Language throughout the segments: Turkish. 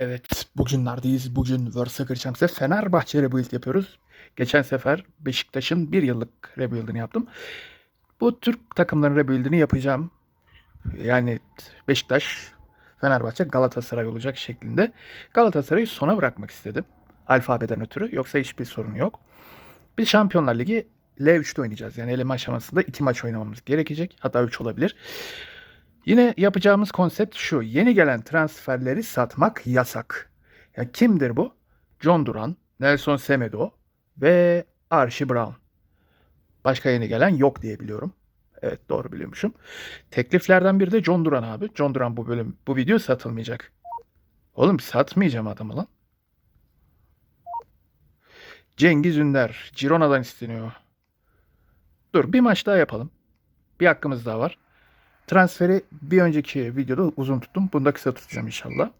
Evet, bugün neredeyiz? Bugün World Soccer Champs'te Fenerbahçe Rebuild yapıyoruz. Geçen sefer Beşiktaş'ın bir yıllık Rebuild'ini yaptım. Bu Türk takımların Rebuild'ini yapacağım. Yani Beşiktaş, Fenerbahçe, Galatasaray olacak şeklinde. Galatasaray'ı sona bırakmak istedim. Alfabeden ötürü. Yoksa hiçbir sorun yok. Biz Şampiyonlar Ligi L3'te oynayacağız. Yani eleme aşamasında iki maç oynamamız gerekecek. Hatta 3 olabilir. Yine yapacağımız konsept şu. Yeni gelen transferleri satmak yasak. Ya kimdir bu? John Duran, Nelson Semedo ve Archie Brown. Başka yeni gelen yok diye biliyorum. Evet doğru biliyormuşum. Tekliflerden biri de John Duran abi. John Duran bu bölüm bu video satılmayacak. Oğlum satmayacağım adamı lan. Cengiz Ünder. Girona'dan isteniyor. Dur bir maç daha yapalım. Bir hakkımız daha var. Transferi bir önceki videoda uzun tuttum. Bunu da kısa tutacağım inşallah.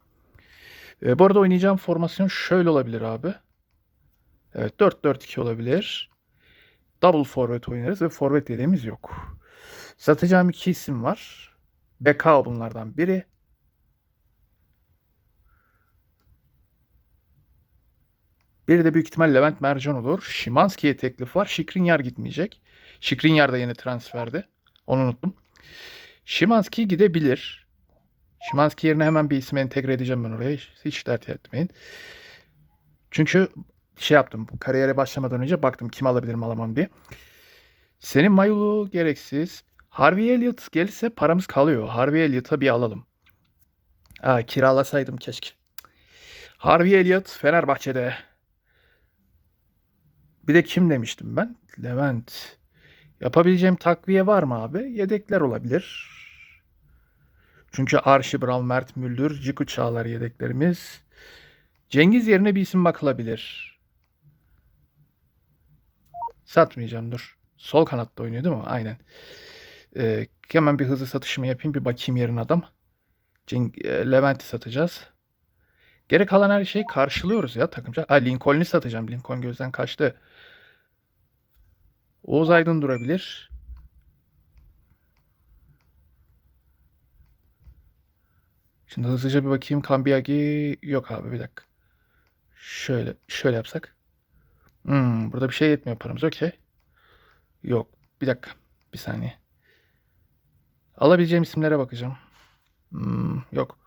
Ee, bu arada oynayacağım formasyon şöyle olabilir abi. Evet 4-4-2 olabilir. Double forvet oynarız ve forvet dediğimiz yok. Satacağım iki isim var. Beka bunlardan biri. Biri de büyük ihtimal Levent Mercan olur. Şimanski'ye teklif var. Şikrinyar gitmeyecek. Şikrinyar da yeni transferdi. Onu unuttum. Şimanski gidebilir. Şimanski yerine hemen bir isim entegre edeceğim ben oraya. Hiç, hiç dert etmeyin. Çünkü şey yaptım. Kariyere başlamadan önce baktım kim alabilirim alamam diye. Senin Mayulu gereksiz. Harvey Elliott gelirse paramız kalıyor. Harvey Elliott'a bir alalım. Aa, kiralasaydım keşke. Harvey Elliott Fenerbahçe'de. Bir de kim demiştim ben? Levent. Yapabileceğim takviye var mı abi? Yedekler olabilir. Çünkü Arşi Brown, Mert Müldür, Ciku Çağlar yedeklerimiz. Cengiz yerine bir isim bakılabilir. Satmayacağım dur. Sol kanatta oynuyor değil mi? Aynen. Ee, hemen bir hızlı satışımı yapayım. Bir bakayım yerine adam. Ceng e, Levent'i satacağız. Geri kalan her şeyi karşılıyoruz ya takımca. Ha Lincoln'u satacağım. Lincoln gözden kaçtı. Oğuz Aydın durabilir. Şimdi hızlıca bir bakayım. Kambiyagi yok abi bir dakika. Şöyle şöyle yapsak. Hmm, burada bir şey yetmiyor paramız. Okey. Yok. Bir dakika. Bir saniye. Alabileceğim isimlere bakacağım. Hmm, yok.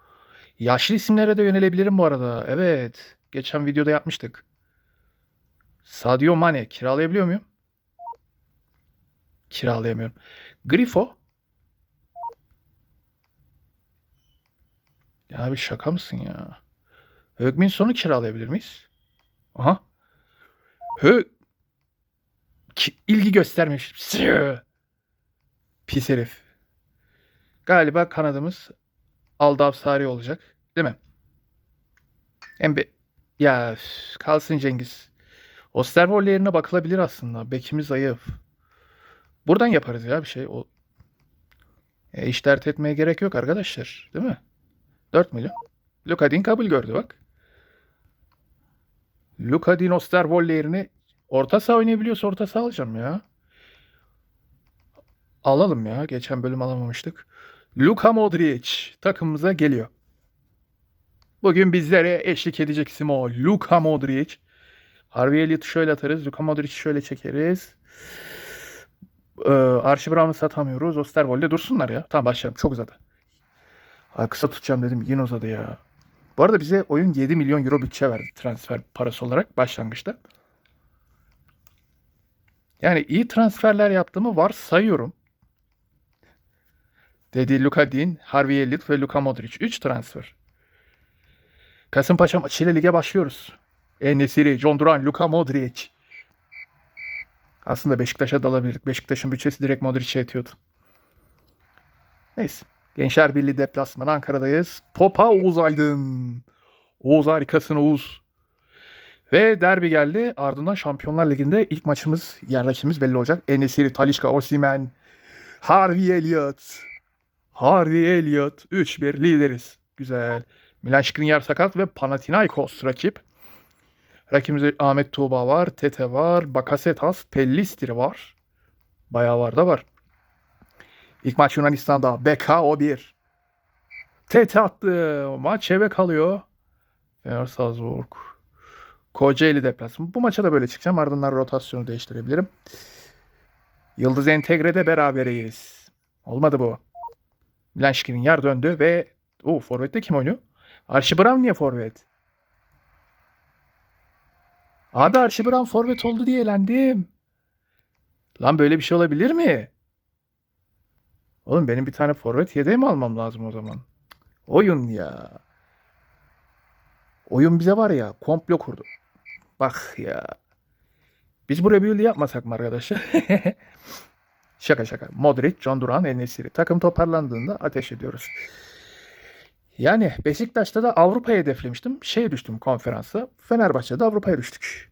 Yaşlı isimlere de yönelebilirim bu arada. Evet. Geçen videoda yapmıştık. Sadio Mane kiralayabiliyor muyum? Kiralayamıyorum. Grifo. Ya abi şaka mısın ya? Högmin sonu kiralayabilir miyiz? Aha. Hö Ki- ilgi göstermiş. Pis herif. Galiba kanadımız Aldav Sari olacak. Değil mi? Embe ya üf, kalsın Cengiz. Osterwold yerine bakılabilir aslında. Bekimiz zayıf. Buradan yaparız ya bir şey. O e, iş dert etmeye gerek yok arkadaşlar. Değil mi? 4 milyon. Lukadin kabul gördü bak. Lukadin Osterwold yerine orta saha oynayabiliyorsa orta saha alacağım ya. Alalım ya. Geçen bölüm alamamıştık. Luka Modric takımımıza geliyor. Bugün bizlere eşlik edecek isim o. Luka Modric. Harvey Elliott'u şöyle atarız. Luka Modric'i şöyle çekeriz. Ee, Archie Brown'u satamıyoruz. Osterwold'de dursunlar ya. Tamam başlayalım. Çok uzadı. Ay, kısa tutacağım dedim. Yine uzadı ya. Bu arada bize oyun 7 milyon euro bütçe verdi transfer parası olarak başlangıçta. Yani iyi transferler yaptığımı varsayıyorum. Dedi Luka Dean, Harvey Elliott ve Luka Modric. 3 transfer. Kasımpaşa maçıyla lige başlıyoruz. Enesiri, John Duran, Luka Modric. Aslında Beşiktaş'a dalabilirdik. Beşiktaş'ın bütçesi direkt Modric'e yetiyordu. Neyse. Gençler Birliği deplasmanı Ankara'dayız. Topa Oğuz Aydın. Oğuz harikasın Oğuz. Ve derbi geldi. Ardından Şampiyonlar Ligi'nde ilk maçımız, yer rakibimiz belli olacak. Enesiri, Talişka, Osimhen, Harvey Elliott. Harvey Elliott. 3-1 lideriz. Güzel. Milan Skriniar sakat ve Panathinaikos rakip. Rakibimizde Ahmet Tuğba var, Tete var, Bakasetas, Pellistri var. Bayağı var da var. İlk maç Yunanistan'da. BK o 1. Tete attı. Maç eve kalıyor. Fener Salzburg. Kocaeli deplasmanı. Bu maça da böyle çıkacağım. Ardından rotasyonu değiştirebilirim. Yıldız Entegre'de berabereyiz. Olmadı bu. Milan Skriniar döndü ve o forvette kim oynuyor? Archie Brown niye forvet? Abi Archie Brown forvet oldu diye elendim. Lan böyle bir şey olabilir mi? Oğlum benim bir tane forvet yedeği mi almam lazım o zaman? Oyun ya. Oyun bize var ya komplo kurdu. Bak ya. Biz bu rebuild'i yapmasak mı arkadaşlar? şaka şaka. Modric, John Duran, Enesiri. Takım toparlandığında ateş ediyoruz. Yani Beşiktaş'ta da Avrupa'ya hedeflemiştim. Şeye düştüm konferansa. Fenerbahçe'de Avrupa'ya düştük.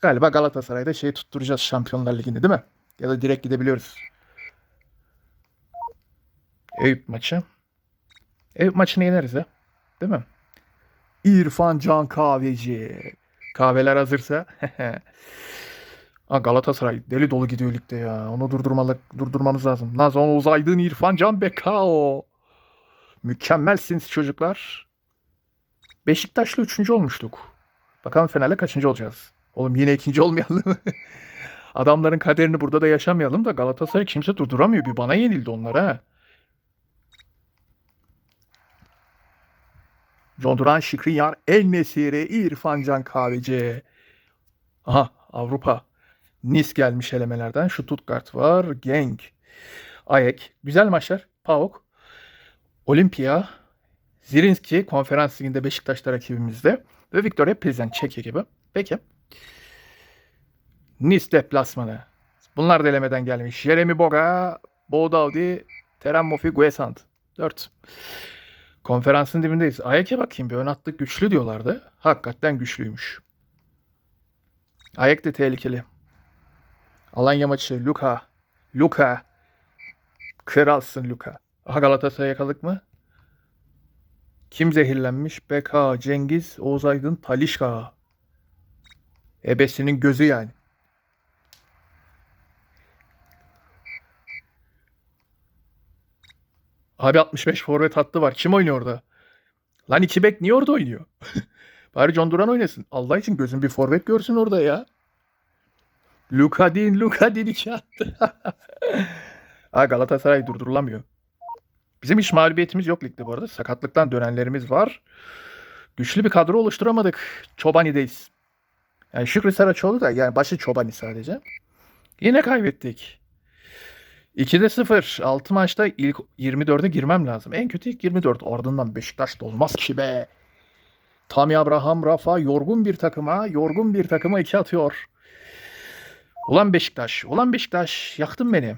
Galiba Galatasaray'da şeyi tutturacağız Şampiyonlar Ligi'nde değil mi? Ya da direkt gidebiliyoruz. Eyüp maçı. Eyüp maçını yeneriz ya. Değil mi? İrfan Can Kahveci. Kahveler hazırsa. Ha, Galatasaray deli dolu gidiyor ligde ya. Onu durdurmalı, durdurmamız lazım. Nazan Uzaydın, İrfan Can Bekao. Mükemmelsiniz çocuklar. Beşiktaş'la üçüncü olmuştuk. Bakalım Fener'le kaçıncı olacağız? Oğlum yine ikinci olmayalım. Adamların kaderini burada da yaşamayalım da Galatasaray kimse durduramıyor. Bir bana yenildi onlar ha. John Duran, Şikriyar, El Nesiri, İrfan Can Kahveci. Aha Avrupa. Nice gelmiş elemelerden. Stuttgart var. Genk. Ayek. Güzel maçlar. PAOK. Olimpia. Zirinski konferans liginde Beşiktaş'ta rakibimizde. Ve Victoria Pilsen Çekya gibi. Peki. Nice deplasmanı. Bunlar da elemeden gelmiş. Jeremy Boga, Bodaudi, Terem Mofi, Guesant. 4. Konferansın dibindeyiz. Ayek'e bakayım bir ön attık güçlü diyorlardı. Hakikaten güçlüymüş. Ayek de tehlikeli. Alanya maçı Luka. Luka. Kralsın Luka. Aha Galatasaray'a yakaladık mı? Kim zehirlenmiş? BK, Cengiz, Oğuz Aydın, Talişka. Ebesinin gözü yani. Abi 65 forvet hattı var. Kim oynuyor orada? Lan iki bek niye orada oynuyor? Bari John Duran oynasın. Allah için gözün bir forvet görsün orada ya. Luka Din, Luka Din iki attı. ha Galatasaray durdurulamıyor. Bizim hiç mağlubiyetimiz yok ligde bu arada. Sakatlıktan dönenlerimiz var. Güçlü bir kadro oluşturamadık. Çobani'deyiz. Yani Şükrü Saraçoğlu da yani başı Çobani sadece. Yine kaybettik. 2'de 0. 6 maçta ilk 24'e girmem lazım. En kötü ilk 24. Ardından Beşiktaş da olmaz ki be. Tami Abraham Rafa yorgun bir takıma, yorgun bir takıma iki atıyor. Ulan Beşiktaş, ulan Beşiktaş yaktın beni.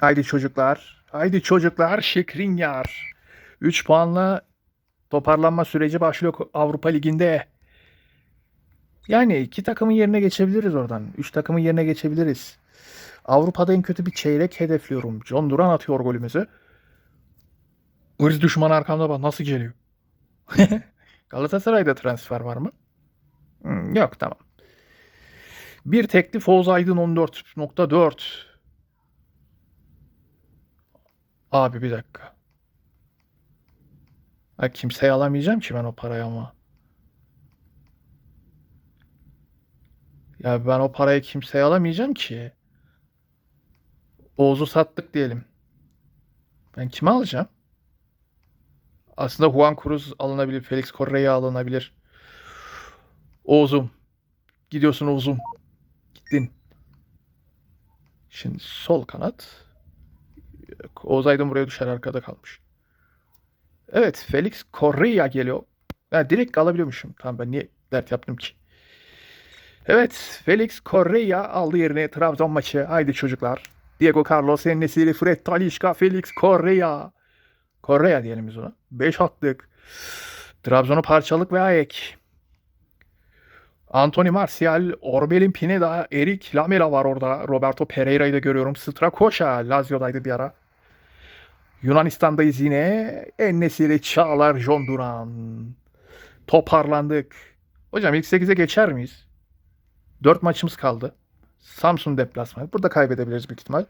Haydi çocuklar, haydi çocuklar Şikrinyar. 3 puanla toparlanma süreci başlıyor Avrupa Ligi'nde. Yani iki takımın yerine geçebiliriz oradan. Üç takımın yerine geçebiliriz. Avrupa'da en kötü bir çeyrek hedefliyorum. John Duran atıyor golümüzü. Irz düşman arkamda bak nasıl geliyor. Galatasaray'da transfer var mı? Hmm, yok tamam. Bir teklif Oğuz Aydın 14.4. Abi bir dakika. Ha, kimseye alamayacağım ki ben o parayı ama. Ya ben o parayı kimseye alamayacağım ki. Oğuz'u sattık diyelim. Ben kime alacağım? Aslında Juan Cruz alınabilir. Felix Correa alınabilir. Oğuz'um. Gidiyorsun Oğuz'um. Gittin. Şimdi sol kanat. Oğuz Aydın buraya düşer arkada kalmış. Evet Felix Correa geliyor. Ben direkt alabiliyormuşum. Tamam ben niye dert yaptım ki? Evet, Felix Correa aldı yerine Trabzon maçı. Haydi çocuklar. Diego Carlos, Enesiri, Fred Talişka, Felix Correa. Correa diyelim biz ona. 5 attık. Trabzon'u parçalık ve Ayek. Anthony Martial, Orbelin Pineda, Erik Lamela var orada. Roberto Pereira'yı da görüyorum. Strakoşa, Lazio'daydı bir ara. Yunanistan'dayız yine. Enesiri, Çağlar, John Duran. Toparlandık. Hocam ilk 8'e geçer miyiz? 4 maçımız kaldı. Samsun deplasmanı. Burada kaybedebiliriz büyük ihtimal.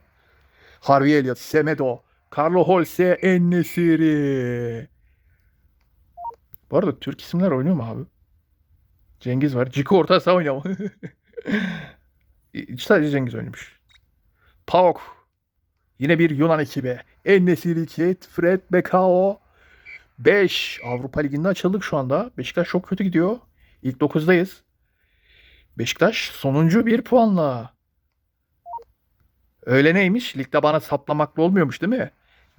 Harvey Elliott, Semedo, Carlo Holse, Ennesiri. Bu arada Türk isimler oynuyor mu abi? Cengiz var. Ciko orta saha oynuyor ama. Sadece Cengiz oynamış. PAOK. Yine bir Yunan ekibi. Ennesiri Kit, Fred Bekao. 5. Avrupa Ligi'nde açıldık şu anda. Beşiktaş çok kötü gidiyor. İlk 9'dayız. Beşiktaş sonuncu bir puanla. Öyle neymiş? Ligde bana saplamakla olmuyormuş değil mi?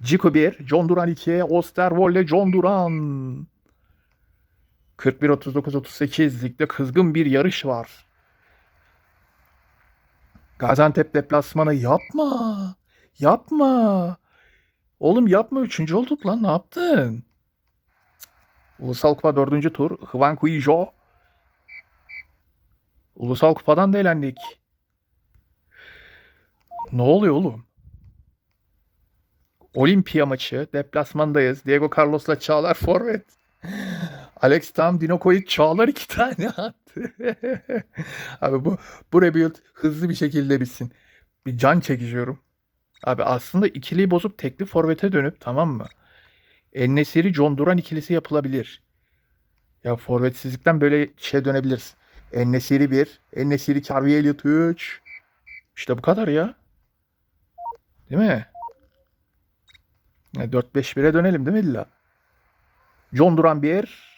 Ciku 1, John Duran 2, Osterwold'le John Duran. 41-39-38 ligde kızgın bir yarış var. Gaziantep deplasmanı yapma. Yapma. Oğlum yapma. Üçüncü olduk lan. Ne yaptın? Ulusal Kupa dördüncü tur. Hwan Kuijo. Ulusal Kupa'dan da elendik. Ne oluyor oğlum? Olimpiya maçı. Deplasmandayız. Diego Carlos'la Çağlar forvet. Alex Tam Dinoko'yu Çağlar iki tane attı. Abi bu bu rebuild hızlı bir şekilde bitsin. Bir can çekişiyorum. Abi aslında ikiliyi bozup tekli forvete dönüp tamam mı? Ennesiri John Duran ikilisi yapılabilir. Ya forvetsizlikten böyle şey dönebiliriz. Ennesiri 1, Ennesiri Harvey Elliott 3. İşte bu kadar ya. Değil mi? Ya 4-5-1'e dönelim değil mi illa? John Duran 1.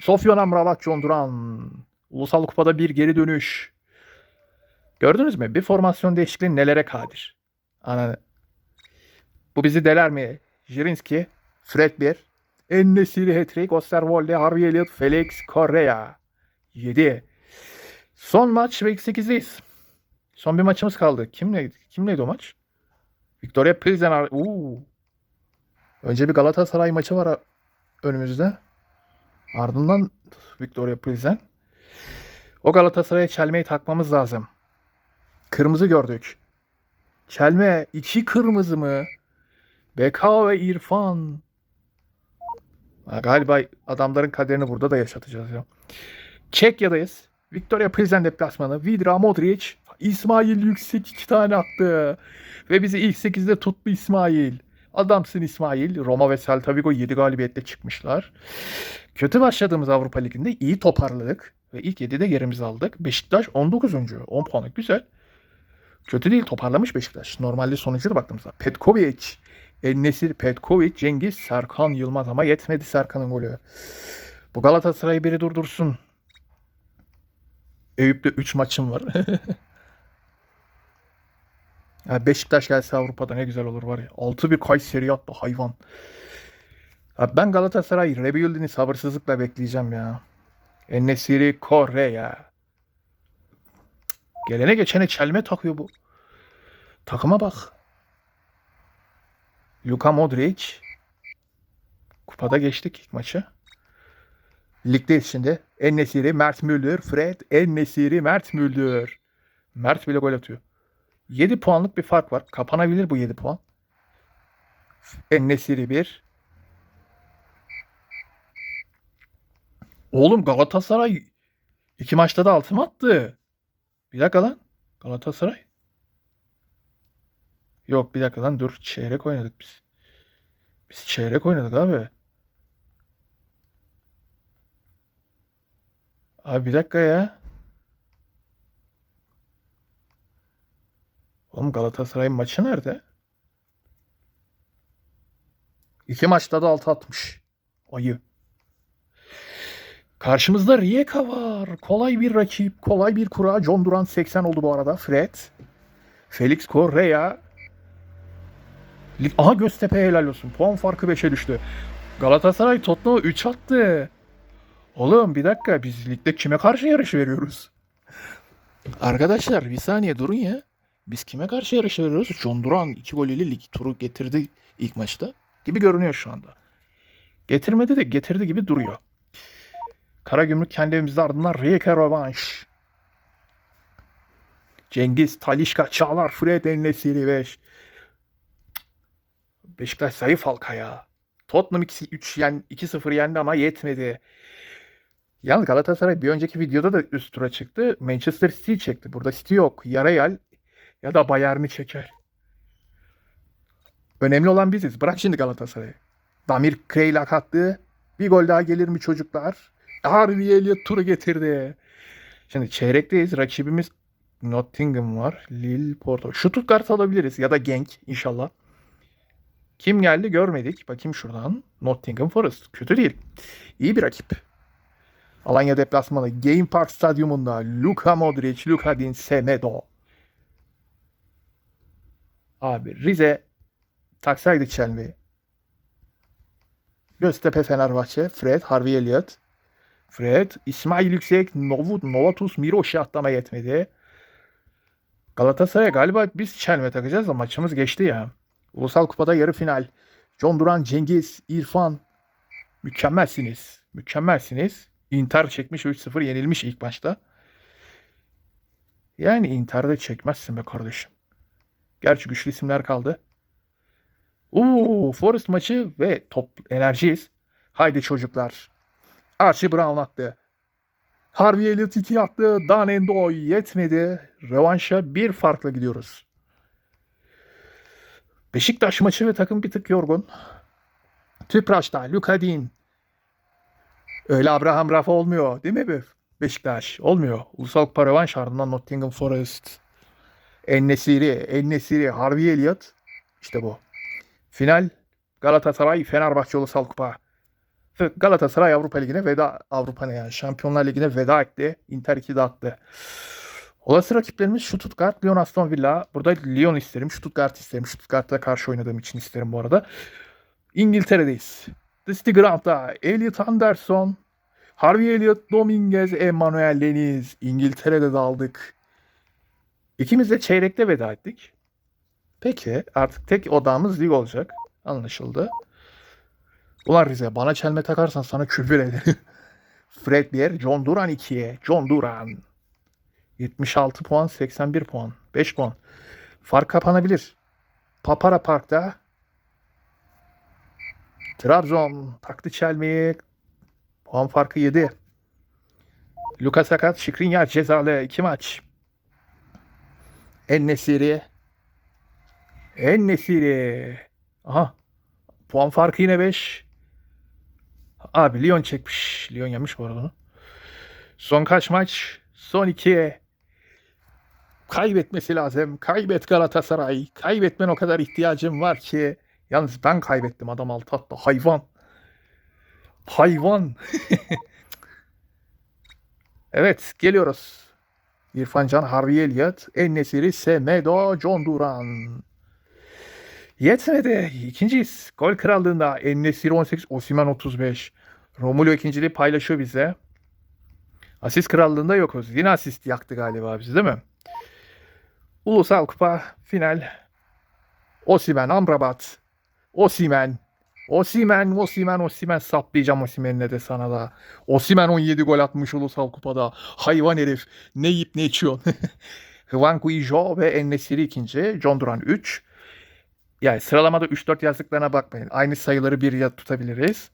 Sofyan Amrabat John Duran. Ulusal Kupa'da bir geri dönüş. Gördünüz mü? Bir formasyon değişikliği nelere kadir? Ana. Bu bizi deler mi? Jirinski, Fred 1, Ennesiri Hattrick, Osterwolde, Harvey Elliott, Felix Correa. 7. Son maç ve ilk 8'deyiz. Son bir maçımız kaldı. Kimle, kimleydi o maç? Victoria Pilsen. Uuu. Önce bir Galatasaray maçı var önümüzde. Ardından Victoria Pilsen. O Galatasaray'a çelmeyi takmamız lazım. Kırmızı gördük. Çelme iki kırmızı mı? Beka ve İrfan. Ha, galiba adamların kaderini burada da yaşatacağız ya. Çekya'dayız. Victoria Pilsen deplasmanı. Vidra Modric. İsmail Yüksek iki tane attı. Ve bizi ilk 8'de tuttu İsmail. Adamsın İsmail. Roma ve Celta Vigo 7 galibiyetle çıkmışlar. Kötü başladığımız Avrupa Ligi'nde iyi toparladık. Ve ilk 7'de yerimizi aldık. Beşiktaş 19. 10 puanlık güzel. Kötü değil toparlamış Beşiktaş. Normalde sonuçlara baktığımızda. Petkovic, Ennesir Petkovic, Cengiz, Serkan Yılmaz ama yetmedi Serkan'ın golü. Bu Galatasaray'ı biri durdursun. Eyüp'te 3 maçım var. ya Beşiktaş gelse Avrupa'da ne güzel olur var ya. 6-1 Kayseri attı hayvan. Ya ben Galatasaray rebuild'ini sabırsızlıkla bekleyeceğim ya. Ennesiri Korea. Gelene geçene çelme takıyor bu. Takıma bak. Luka Modric. Kupada geçtik ilk maçı. Ligdeyiz şimdi. Ennesiri, Mert Müldür, Fred, Ennesiri, Mert Müldür. Mert bile gol atıyor. 7 puanlık bir fark var. Kapanabilir bu 7 puan. Ennesiri 1. Oğlum Galatasaray iki maçta da altı attı? Bir dakika lan. Galatasaray. Yok bir dakika lan dur. Çeyrek oynadık biz. Biz çeyrek oynadık abi. Abi bir dakika ya. Oğlum Galatasaray'ın maçı nerede? İki maçta da altı atmış. Ayı. Karşımızda Rijeka var. Kolay bir rakip, kolay bir kura. John Duran 80 oldu bu arada. Fred. Felix Correa. Aha Göztepe helal olsun. Puan farkı 5'e düştü. Galatasaray Tottenham'a 3 attı. Oğlum bir dakika biz ligde kime karşı yarış veriyoruz? Arkadaşlar bir saniye durun ya. Biz kime karşı yarış veriyoruz? John Duran 2 gol ile lig turu getirdi ilk maçta. Gibi görünüyor şu anda. Getirmedi de getirdi gibi duruyor. Karagümrük kendi evimizde ardından Rijeka rövanş. Cengiz, Talişka, Çağlar, Fred, Ennesiri 5. Beşiktaş zayıf halka ya. Tottenham 2-3 yen, 2-0 yendi ama yetmedi. Yalnız Galatasaray bir önceki videoda da üst tura çıktı. Manchester City çekti. Burada City yok. Ya Real ya da Bayern'i çeker. Önemli olan biziz. Bırak şimdi Galatasaray'ı. Damir Kreylak attı. Bir gol daha gelir mi çocuklar? Harvey Elliott turu getirdi. Şimdi çeyrekteyiz. Rakibimiz Nottingham var. Lille, Porto. Stuttgart alabiliriz ya da Genk inşallah. Kim geldi görmedik. Bakayım şuradan. Nottingham Forest. Kötü değil. İyi bir rakip. Alanya deplasmanı Game Park Stadyumunda Luka Modric, Luka Din Semedo. Abi Rize taksaydı Çelmi. Göztepe Fenerbahçe, Fred, Harvey Elliott. Fred, İsmail Yüksek, Novut, Novatus, Miroş'u atlama yetmedi. Galatasaray galiba biz çelme takacağız da maçımız geçti ya. Ulusal Kupa'da yarı final. John Duran, Cengiz, İrfan. Mükemmelsiniz. Mükemmelsiniz. Inter çekmiş 3-0 yenilmiş ilk maçta. Yani Inter'de çekmezsin be kardeşim. Gerçi güçlü isimler kaldı. Uuu Forest maçı ve top enerjiyiz. Haydi çocuklar. Archie Brown attı. Harvey Elliott 2 attı. Dan Endo yetmedi. Revanşa bir farkla gidiyoruz. Beşiktaş maçı ve takım bir tık yorgun. Tüpraş'ta Luka Dean. Öyle Abraham Rafa olmuyor değil mi be? Beşiktaş olmuyor. Ulusal Kupa rövanş ardından Nottingham Forest. Ennesiri, Ennesiri, Harvey Elliott. İşte bu. Final Galatasaray Fenerbahçe Ulusal Kupa. Galatasaray Avrupa Ligi'ne veda Avrupa ne yani Şampiyonlar Ligi'ne veda etti. Inter 2'de attı. Olası rakiplerimiz Stuttgart, Lyon, Aston Villa. Burada Lyon isterim, Stuttgart isterim. Stuttgart'a karşı oynadığım için isterim bu arada. İngiltere'deyiz. Dusty Grant'ta Elliot Anderson, Harvey Elliott, Dominguez, Emmanuel Deniz. İngiltere'de de aldık. İkimiz de çeyrekte veda ettik. Peki artık tek odamız lig olacak. Anlaşıldı. Ulan Rize bana çelme takarsan sana küfür ederim. Fred 1, John Duran 2'ye. John Duran. 76 puan, 81 puan. 5 puan. Fark kapanabilir. Papara Park'ta Trabzon taktı çelmeyi. Puan farkı 7. Luka Sakat, Şikrinyar cezalı 2 maç. En Nesiri. En Nesiri. Aha. Puan farkı yine 5. Abi Lyon çekmiş. Lyon yemiş bu arada onu. Son kaç maç? Son 2. Kaybetmesi lazım. Kaybet Galatasaray. Kaybetmen o kadar ihtiyacım var ki. Yalnız ben kaybettim adam altı attı. Hayvan. Hayvan. evet geliyoruz. İrfan Can, Harvey Elliott, Ennesiri, Semedo, John Duran. Yetmedi. İkinciyiz. Gol krallığında Ennesiri 18, Osimhen 35. Romulo ikinciliği paylaşıyor bize. Asist krallığında yokuz. Yine asist yaktı galiba bizi değil mi? Ulusal Kupa final. Osimhen, Amrabat. Osimhen. Osimhen, Osimhen, Osimhen saplayacağım Osimhen'le de sana da. Osimhen 17 gol atmış Ulusal Kupa'da. Hayvan herif. Ne yiyip ne içiyor. Hwan Guijo ve Ennesiri ikinci. John Duran 3. Yani sıralamada 3-4 yazdıklarına bakmayın. Aynı sayıları bir tutabiliriz.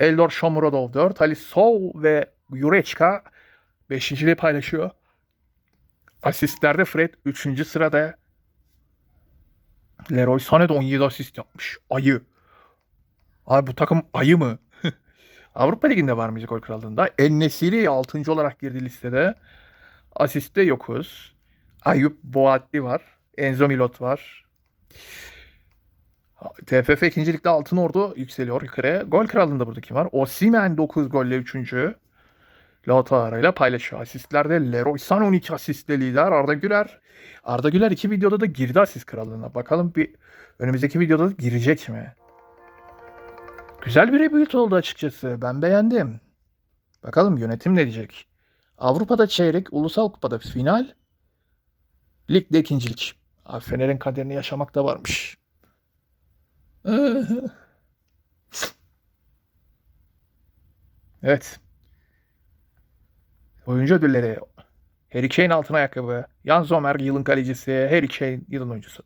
Eldor Shomurodov 4. Ali Sov ve Yureçka 5.liği paylaşıyor. Asistlerde Fred 3. sırada. Leroy Sané de 17 asist yapmış. Ayı. Abi bu takım ayı mı? Avrupa Ligi'nde var mıydı gol krallığında? El Nesiri 6. olarak girdi listede. Asiste yokuz. Ayup Boatli var. Enzo Milot var. TFF ikincilikte Altın Ordu yükseliyor yukarı. Gol krallığında burada kim var? Osimhen 9 golle 3. Lautaro ile paylaşıyor. Asistlerde Leroy Sané 12 asistle lider. Arda Güler. Arda Güler iki videoda da girdi asist krallığına. Bakalım bir önümüzdeki videoda da girecek mi? Güzel bir rebuild oldu açıkçası. Ben beğendim. Bakalım yönetim ne diyecek? Avrupa'da çeyrek, ulusal kupada final, ligde ikincilik. Fener'in kaderini yaşamak da varmış. Evet. Oyuncu ödülleri. Harry Kane altın ayakkabı. Jan Sommer yılın kalecisi. Harry Kane yılın oyuncusu.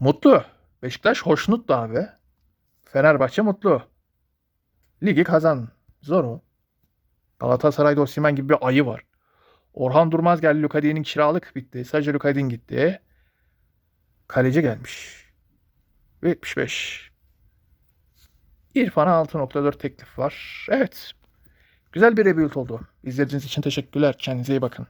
Mutlu. Beşiktaş hoşnuttu abi. Fenerbahçe mutlu. Ligi kazan. Zor mu? Galatasaray'da Osimhen gibi bir ayı var. Orhan Durmaz geldi. Lukadi'nin kiralık bitti. Sadece Lukadi'nin gitti. Kaleci gelmiş. 75. İrfan'a 6.4 teklif var. Evet. Güzel bir rebuild oldu. İzlediğiniz için teşekkürler. Kendinize iyi bakın.